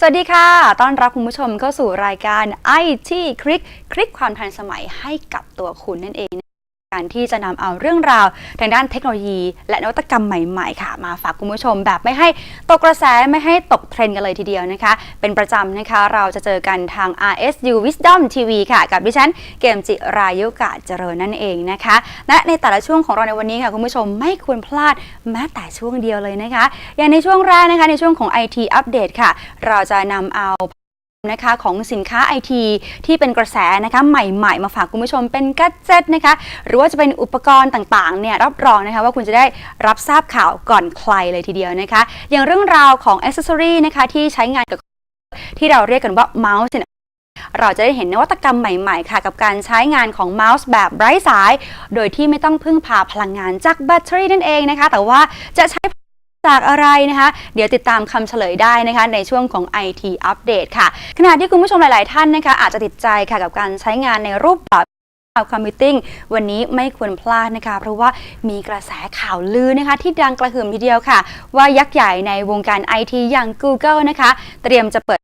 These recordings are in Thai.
สวัสดีค่ะ ต้อนรับคุณผู้ชมเข้าสู่รายการไอทีคลิก คลิกความทันสมัยให้กับตัวคุณนั่นเอง การที่จะนำเอาเรื่องราวทางด้านเทคโนโลยี และนวัตกรรมใหม่ๆ ค่ะ มาฝากคุณผู้ชมแบบไม่ให้ตกกระแสไม่ให้ตกเทรนกันเลยทีเดียวนะคะ เป็นประจำนะคะเราจะเจอกันทาง RSU Wisdom TV ค่ะ กับดิฉันเกมจิรายุกะเจริญนั่นเองนะคะ และในแต่ละช่วงของเราในวันนี้ค่ะคุณผู้ชมไม่ควรพลาดแม้แต่ช่วงเดียวเลยนะคะ อย่างในช่วงแรกนะคะในช่วงของ IT อัปเดตค่ะ เราจะนำเอา นะคะของสินค้าไอทีที่เป็นกระแสนะคะใหม่ๆ มาฝากคุณผู้ชมเป็นกัจเจตนะคะหรือว่าจะเป็นอุปกรณ์ต่างๆเนี่ยรับรองนะคะว่าคุณจะได้รับทราบข่าวก่อนใครเลยทีเดียวนะคะ อย่างเรื่องราวของอ c เซสซอรีนะคะที่ใช้งานกับที่เราเรียกกันว่าเมาส์เราจะได้เห็นนวัตกรรมใหม่ๆ ค่ะกับการใช้งานของเมาส์แบบไร้สาย โดยที่ไม่ต้องพึ่งพาพลังงานจากแบตเตอรี่นั่นเองนะคะ แต่ว่าจะใช้ จากอะไรนะคะ เดี๋ยวติดตามคำเฉลยได้นะคะ ในช่วงของ IT Update ค่ะ ขณะที่คุณผู้ชมหลาย ๆ ท่านนะคะ อาจจะติดใจค่ะกับการใช้งานในรูปแบบคอมมิติ้งวันนี้ไม่ควรพลาดนะคะ เพราะว่ามีกระแสข่าวลือนะคะ ที่ดังกระหึ่มทีเดียวค่ะ ว่ายักษ์ใหญ่ในวงการไอทีอย่าง Google นะคะ เตรียมจะเปิด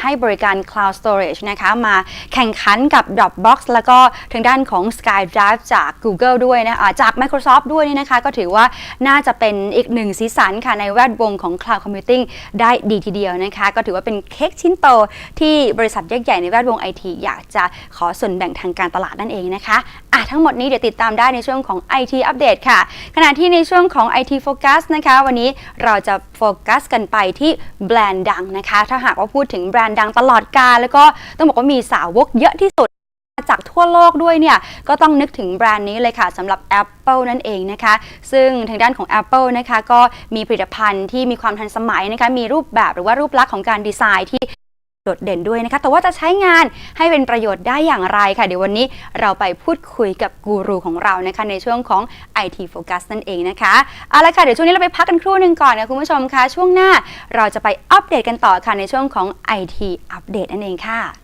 ให้บริการ Cloud Storage นะคะมาแข่งขันกับ Dropbox แล้วก็ทางด้านของ SkyDrive จาก Google ด้วยนะอ่าจาก Microsoft ด้วยนี่นะคะ ก็ถือว่าน่าจะเป็นอีกหนึ่งสีสันค่ะในแวดวงของ Cloud Computing ได้ดีทีเดียวนะคะ ก็ถือว่าเป็นเค้กชิ้นโตที่บริษัทยักษ์ใหญ่ในแวดวง IT อยากจะขอส่วนแบ่งทางการตลาดนั่นเองนะคะ ทั้งหมดนี้เดี๋ยวติดตามได้ในช่วงของ IT Update ค่ะ ขณะที่ในช่วงของ IT Focus นะคะ วันนี้เราจะโฟกัสกันไปที่แบรนด์ดังนะคะ ถ้าหากว่าพูดถึงแบรนด์ดังตลอดกาลแล้วก็ต้องบอกว่ามีสาวกเยอะที่สุดจากทั่วโลกด้วยเนี่ย ก็ต้องนึกถึงแบรนด์นี้เลยค่ะสำหรับ Apple นั่นเองนะคะ ซึ่งทางด้านของ Apple นะคะ ก็มีผลิตภัณฑ์ที่มีความทันสมัยนะคะ มีรูปแบบหรือว่ารูปลักษณ์ของการดีไซน์ที่ ดดเด่นด้วยนะคะ แต่ว่าจะใช้งานให้เป็นประโยชน์ได้อย่างไรค่ะ เดี๋ยววันนี้เราไปพูดคุยกับกูรูของเรานะคะในช่วงของ IT Focus นั่นเองนะคะเอาละค่ะเดี๋ยวช่วงนี้เราไปพักกันครู่หนึ่งก่อนนะคุณผู้ชมคะช่วงหน้าเราจะไปอัปเดตกันต่อค่ะในช่วงของ IT Update นั่นเองค่ะ